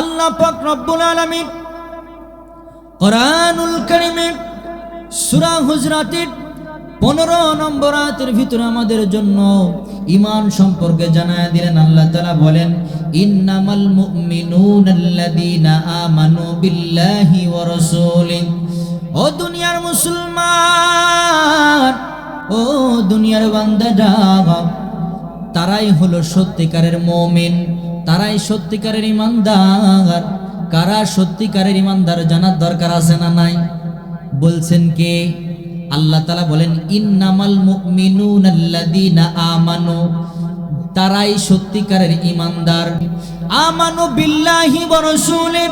আল্লাহ পাক রব্বুল আলামিন কোরআনুল কারিমে সূরা হুজরাতের পনেরো নম্বর আয়াতের ভিতরে আমাদের জন্য ইমান সম্পর্কে জানায় দিলেন। আল্লাহ তাআলা বলেন, ইন্নামাল মুমিনুনাল্লাযীনা আমানু বিল্লাহি ওয়া রাসূলিহি। ও দুনিয়ার মুসলমান, ও দুনিয়ার বান্দারা তারাই হলো সত্যিকারের মমিন। তারাই সত্যিকারের ইমানদার? কারা সত্যিকারের ইমানদার জানার দরকার আছে না নাই? বলছেন কে? আল্লাহ তালা বলেন, ইন্নামাল মুমিনুন আল্লাযীনা আমানু। তারাই সত্যিকারের ইমানদার। আমানু বিল্লাহি ওয়া রাসূলি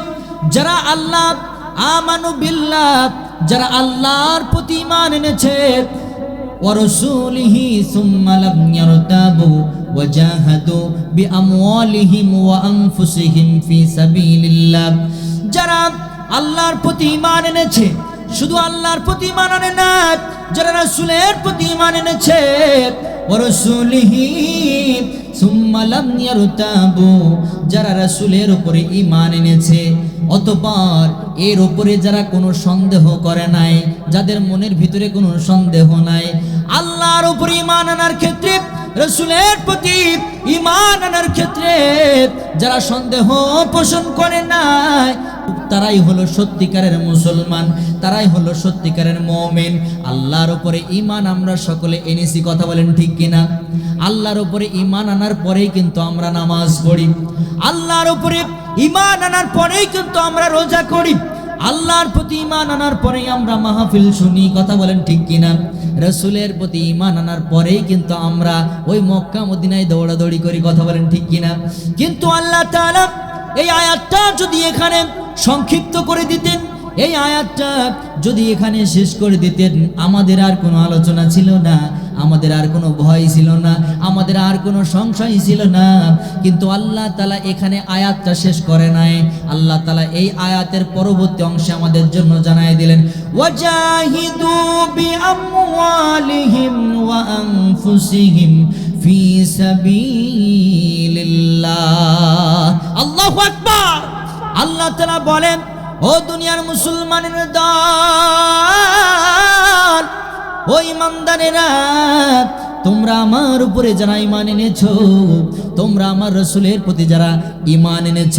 যারা আল্লাহ, আমানু বিল্লাহ, যারা আল্লাহর প্রতি ঈমান এনেছে ورسوله ثم لم يرتابوا وجاهدوا بأموالهم وأنفسهم في سبيل الله যারা আল্লাহর প্রতি ঈমান এনেছে শুধু আল্লাহর প্রতি ঈমান আনে না যারা রাসূলের প্রতি ঈমান এনেছে লাম ইয়ারতাবু যারা রাসূলের উপরে ঈমান এনেছে অতপর এর উপরে যারা কোনো সন্দেহ করে নাই, যাদের মনের ভিতরে কোনো সন্দেহ নাই, আল্লাহর উপরে ঈমান আনার ক্ষেত্রে, রসুলের প্রতি ঈমান আনার ক্ষেত্রে যারা সন্দেহ পোষণ করে নাই তারাই হলো সত্যিকারের মুসলমান, তারাই হলো সত্যিকারের মমিন। আল্লাহর উপরে ইমান আমরা সকলে এনেছি, কথা বলেন ঠিক কিনা? আল্লাহর উপরে ইমান আনার পরেই কিন্তু আমরা নামাজ পড়ি। আল্লাহর উপরে ইমান আনার পরেই কিন্তু আমরা রোজা করি। আল্লাহর প্রতি ইমান আনার পরেই আমরা মাহফিল শুনি, কথা বলেন ঠিক কিনা? রসুলের প্রতি ইমান আনার পরেই কিন্তু আমরা ওই মক্কা মদিনায় দৌড়াদৌড়ি করি, কথা বলেন ঠিক কিনা? কিন্তু আল্লাহ তাআলা এই আয়াতটা যদি এখানে সংক্ষিপ্ত করে দিতেন। এই আয়াতটা যদি এখানে শেষ করে দিতেন, আমাদের আর কোনো আলোচনা ছিল না, আমাদের আর কোনো ভয় ছিল না, আমাদের আর কোনো সংশয় ছিল না। কিন্তু আল্লাহ তালা এখানে আয়াতটা শেষ করে নাই। আল্লাহ তালা এই আয়াতের পরবর্তী অংশে আমাদের জন্য জানাই দিলেন আল্লাহু আকবার! আল্লাহ তাআলা বলেন, ও দুনিয়ার মুসলমানের দল, ও ইমানদারেরা, তোমরা আমার উপরে যারা ইমান এনেছ, তোমরা আমার রসুলের প্রতি যারা ইমান এনেছ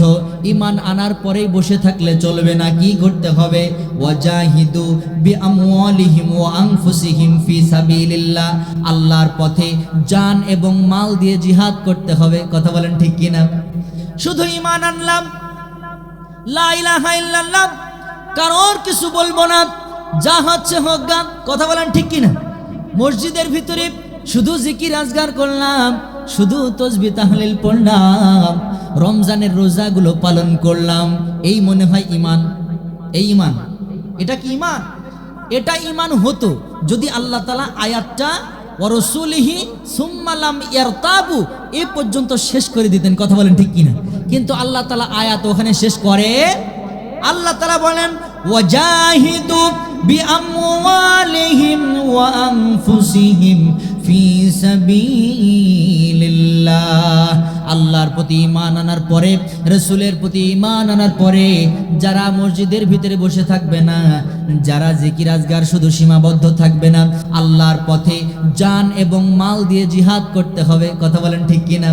ইমান আনার পরেই বসে থাকলে চলবে না, কি করতে হবে? ওয়া আল্লাহর পথে জান এবং মাল দিয়ে জিহাদ করতে হবে, কথা বলেন ঠিক কিনা? শুধু ইমান আনলাম কারোর কিছু বলব না। যা হচ্ছে হোক গা কথা বলেন ঠিক কিনা? মসজিদের ভিতরে শুধু জিকির আজগার করলাম, শুধু তসবি তাহলিল পড়লাম, রমজানের রোজাগুলো পালন করলাম। এই মনে হয় ইমান এই ইমান এটা কি ইমান এটা ইমান হতো যদি আল্লাহ তালা আয়াতটা ওরসুলিহি সুম্মালাম ইয়ারতাবু। এ পর্যন্ত শেষ করে দিতেন, কথা বলেন ঠিক কিনা? কিন্তু আল্লাহ তালা আয়াত ওখানে শেষ করে। আল্লাহ তালা বলেন, ওয়াজাহিদু বিআমওয়ালিহিম ওয়া আনফুসিহিম ফি সাবিলিল্লাহ। আল্লাহর প্রতি ইমান আনার পরে, রসুলের প্রতি ইমান আনার পরে যারা মসজিদের ভিতরে বসে থাকবে না, যারা জিকির আজগার শুধু সীমাবদ্ধ থাকবে না, আল্লাহর পথে যান এবং মাল দিয়ে জিহাদ করতে হবে। কথা বলেন ঠিক কিনা?